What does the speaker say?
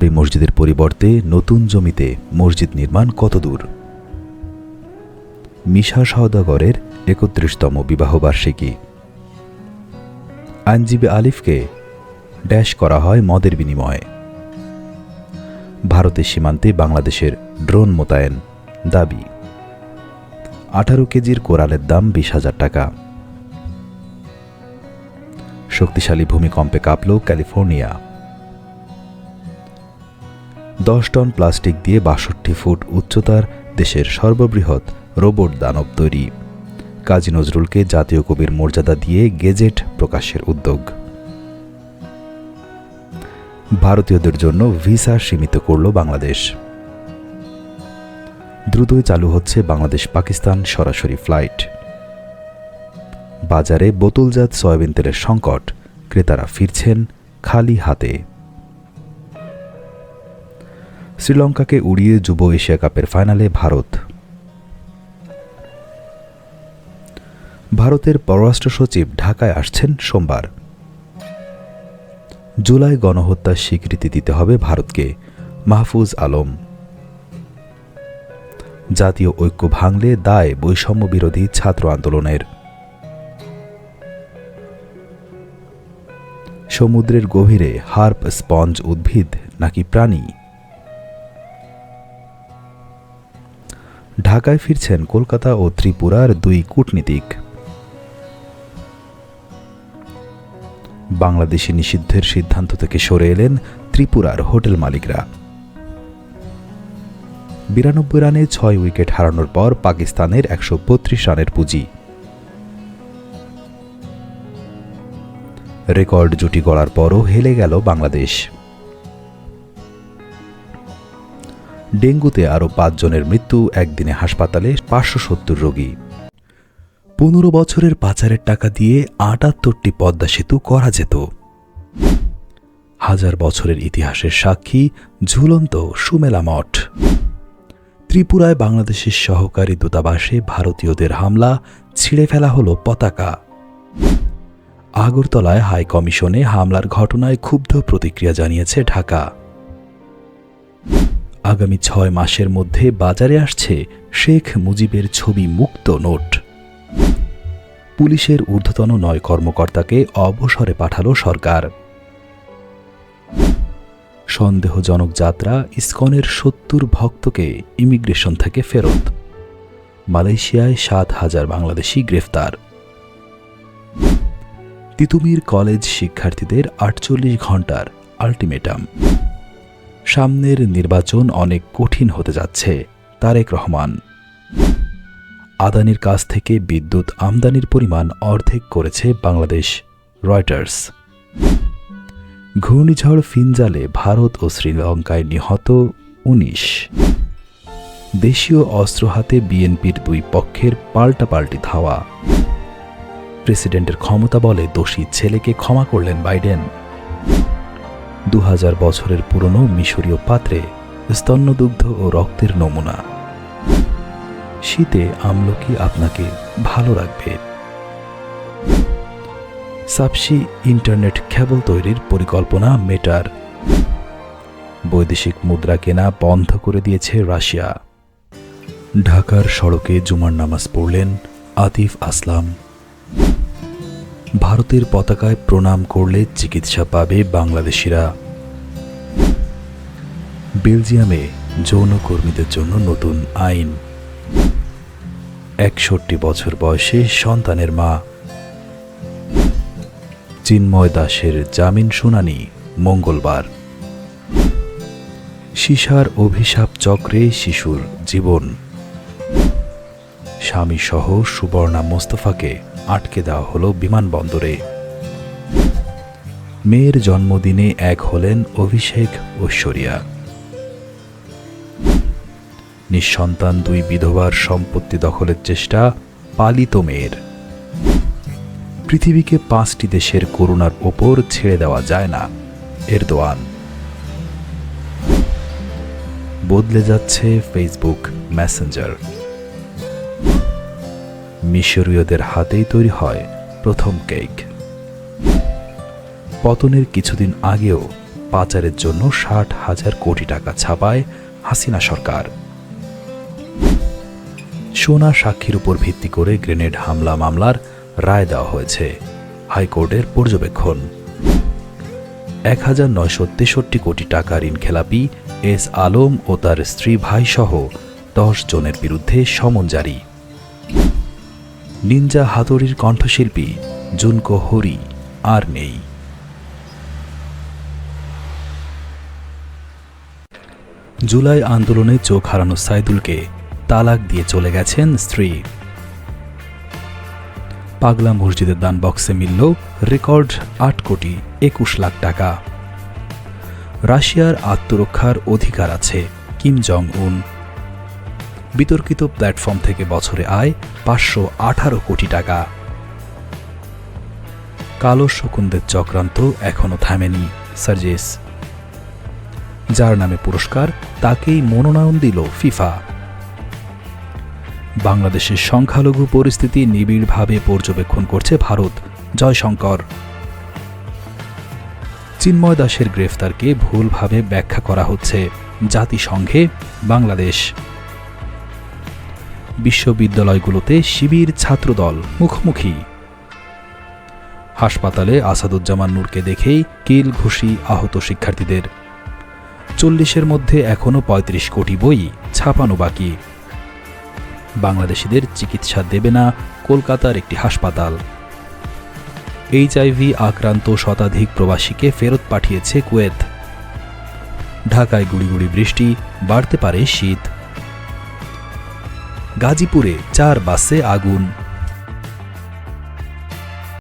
এই মসজিদের পরিবর্তে নতুন জমিতে মসজিদ নির্মাণ কত দূর? মিশা সওদাগরের একত্রিশতম বিবাহবার্ষিকী আইনজীবী আলিফকে ড্যাশ করা হয় মদের বিনিময়ে। ভারতের সীমান্তে বাংলাদেশের ড্রোন মোতায়েন দাবি। আঠারো কেজির কোরালের দাম বিশ হাজার টাকা। শক্তিশালী ভূমিকম্পে কাঁপল ক্যালিফোর্নিয়া। দশ টন প্লাস্টিক দিয়ে বাষট্টি ফুট উচ্চতার দেশের সর্ববৃহৎ রোবট দানব তৈরি। কাজী নজরুলকে জাতীয় কবির মর্যাদা দিয়ে গেজেট প্রকাশের উদ্যোগ। ভারতীয়দের জন্য ভিসা সীমিত করল বাংলাদেশ। দ্রুতই চালু হচ্ছে বাংলাদেশ পাকিস্তান সরাসরি ফ্লাইট। বাজারে বোতলজাত সয়াবিন তেলের সংকট, ক্রেতারা ফিরছেন খালি হাতে। শ্রীলঙ্কাকে উড়িয়ে যুব এশিয়া কাপের ফাইনালে ভারত। ভারতের পররাষ্ট্র সচিব ঢাকায় আসছেন সোমবার। জুলাই গণহত্যার স্বীকৃতি দিতে হবে ভারতকে, মাহফুজ আলম। জাতীয় ঐক্য ভাঙলে দায় বৈষম্য বিরোধী ছাত্র আন্দোলনের। সমুদ্রের গভীরে হার্প স্পঞ্জ উদ্ভিদ নাকি প্রাণী? ঢাকায় ফিরছেন কলকাতা ও ত্রিপুরার দুই কূটনীতিক। বাংলাদেশি নিষিদ্ধের সিদ্ধান্ত থেকে সরে এলেন ত্রিপুরার হোটেল মালিকরা। বিরানব্বই রানে ছয় উইকেট হারানোর পর পাকিস্তানের একশো বত্রিশ রানের পুঁজি। রেকর্ড জুটি গড়ার পরও হেলে গেল বাংলাদেশ। ডেঙ্গুতে আরও পাঁচজনের মৃত্যু একদিনে হাসপাতালে পাঁচশো সত্তর রোগী। পনেরো বছরের পাচারের টাকা দিয়ে আটাত্তরটি পদ্মা সেতু করা যেত। হাজার বছরের ইতিহাসের সাক্ষী ঝুলন্ত সুমেলা মঠ। ত্রিপুরায় বাংলাদেশের সহকারী দূতাবাসে ভারতীয়দের হামলা, ছিঁড়ে ফেলা হলো পতাকা। আগরতলায় হাই কমিশনে হামলার ঘটনায় ক্ষুব্ধ প্রতিক্রিয়া জানিয়েছে ঢাকা। আগামী ছয় মাসের মধ্যে বাজারে আসছে শেখ মুজিবের ছবি মুক্ত নোট। পুলিশের ঊর্ধ্বতন নয় কর্মকর্তাকে অবসরে পাঠালো সরকার। সন্দেহজনক যাত্রা ইসকনের সত্তর ভক্তকে ইমিগ্রেশন থেকে ফেরত। মালয়েশিয়ায় সাত হাজার বাংলাদেশি গ্রেফতার। তিতুমির কলেজ শিক্ষার্থীদের আটচল্লিশ ঘণ্টার আল্টিমেটাম। সামনের নির্বাচন অনেক কঠিন হতে যাচ্ছে, তারেক রহমান। আদানির কাছ থেকে বিদ্যুৎ আমদানির পরিমাণ অর্ধেক করেছে বাংলাদেশ রয়টার্স। ঘূর্ণিঝড় ফিনজালে ভারত ও শ্রীলঙ্কায় নিহত উনিশ। দেশীয় অস্ত্র হাতে বিএনপির দুই পক্ষের পাল্টাপাল্টি ধাওয়া। প্রেসিডেন্টের ক্ষমতা বলে দোষী ছেলেকে ক্ষমা করলেন বাইডেন। দু হাজার বছরের পুরনো মিশরীয় পাত্রে স্তন্যদুগ্ধ ও রক্তের নমুনা। শীতে আমলকি আপনাকে ভালো রাখবে। সাপসি ইন্টারনেট কেবল তৈরির পরিকল্পনা, মেটার। বৈদেশিক মুদ্রা কেনা বন্ধ করে দিয়েছে রাশিয়া। ঢাকার সড়কে জুমার নামাজ পড়লেন আতিফ আসলাম। ভারতের পতাকায় প্রণাম করলে চিকিৎসা পাবে বাংলাদেশিরা। বেলজিয়ামে যৌনকর্মীদের জন্য নতুন আইন। একষট্টি বছর বয়সে সন্তানের মা। চিন্ময় দাসের জামিন শুনানি মঙ্গলবার। সিসার অভিশাপ চক্রে শিশুর জীবন। স্বামীসহ সুবর্ণা মোস্তফাকে আটকে দেওয়া হলো বিমানবন্দরে। মেয়ের জন্মদিনে এক হলেন অভিষেক ঐশ্বরিয়া। নিঃসন্তান দুই বিধবার সম্পত্তি দখলের চেষ্টা পালিত মেয়ের। পৃথিবীকে পাঁচটি দেশের করুণার ওপর ছেড়ে দেওয়া যায় না, এরদোয়ান। বদলে যাচ্ছে ফেসবুক মেসেঞ্জার। মিশরীয়দের হাতেই তৈরি হয় প্রথম কেক। পতনের কিছুদিন আগেও পাচারের জন্য ষাট হাজার কোটি টাকা ছাপায় হাসিনা সরকার। সোনা সাক্ষীর উপর ভিত্তি করে গ্রেনেড হামলা মামলার রায় দেওয়া হয়েছে হাইকোর্টের পর্যবেক্ষণ। এক হাজার নয়শো তেষট্টি কোটি টাকা ঋণ খেলাপি এস আলম ও তার স্ত্রী ভাই সহ দশ জনের বিরুদ্ধে সমন জারি। নিনজা হাতুড়ির কণ্ঠশিল্পী জুনকো হরি আর নেই। জুলাই আন্দোলনে চোখ হারানো সাইদুলকে তালাক দিয়ে চলে গেছেন স্ত্রী। পাগলা মসজিদের দান বক্সে মিলল রেকর্ড আট কোটি একুশ লাখ টাকা। রাশিয়ার আত্মরক্ষার অধিকার আছে কিম জং উন বিতর্কিত প্ল্যাটফর্ম থেকে বছরে আয় পাঁচশো আঠারো কোটি টাকা। কালো শকুনদের চক্রান্ত এখনও থামেনি সার্জেস। যার নামে পুরস্কার তাকেই মনোনয়ন দিল ফিফা। বাংলাদেশের সংখ্যালঘু পরিস্থিতি নিবিড়ভাবে পর্যবেক্ষণ করছে ভারত, জয়শঙ্কর। চিন্ময় দাসের গ্রেফতারকে ভুলভাবে ব্যাখ্যা করা হচ্ছে। জাতিসংঘে বাংলাদেশ বিশ্ববিদ্যালয়গুলোতে শিবির ছাত্রদল মুখোমুখি। হাসপাতালে আসাদুজ্জামান নূরকে দেখেই কিল ঘুষি আহত শিক্ষার্থীদের। চল্লিশের মধ্যে এখনও ৩৫ কোটি বই ছাপানো বাকি। বাংলাদেশিদের চিকিৎসা দেবে না কলকাতার একটি হাসপাতাল। এইচআইভি আক্রান্ত শতাধিক প্রবাসীকে ফেরত পাঠিয়েছে কুয়েত। ঢাকায় গুড়িগুড়ি বৃষ্টি, বাড়তে পারে শীত। গাজীপুরে চার বাসে আগুন।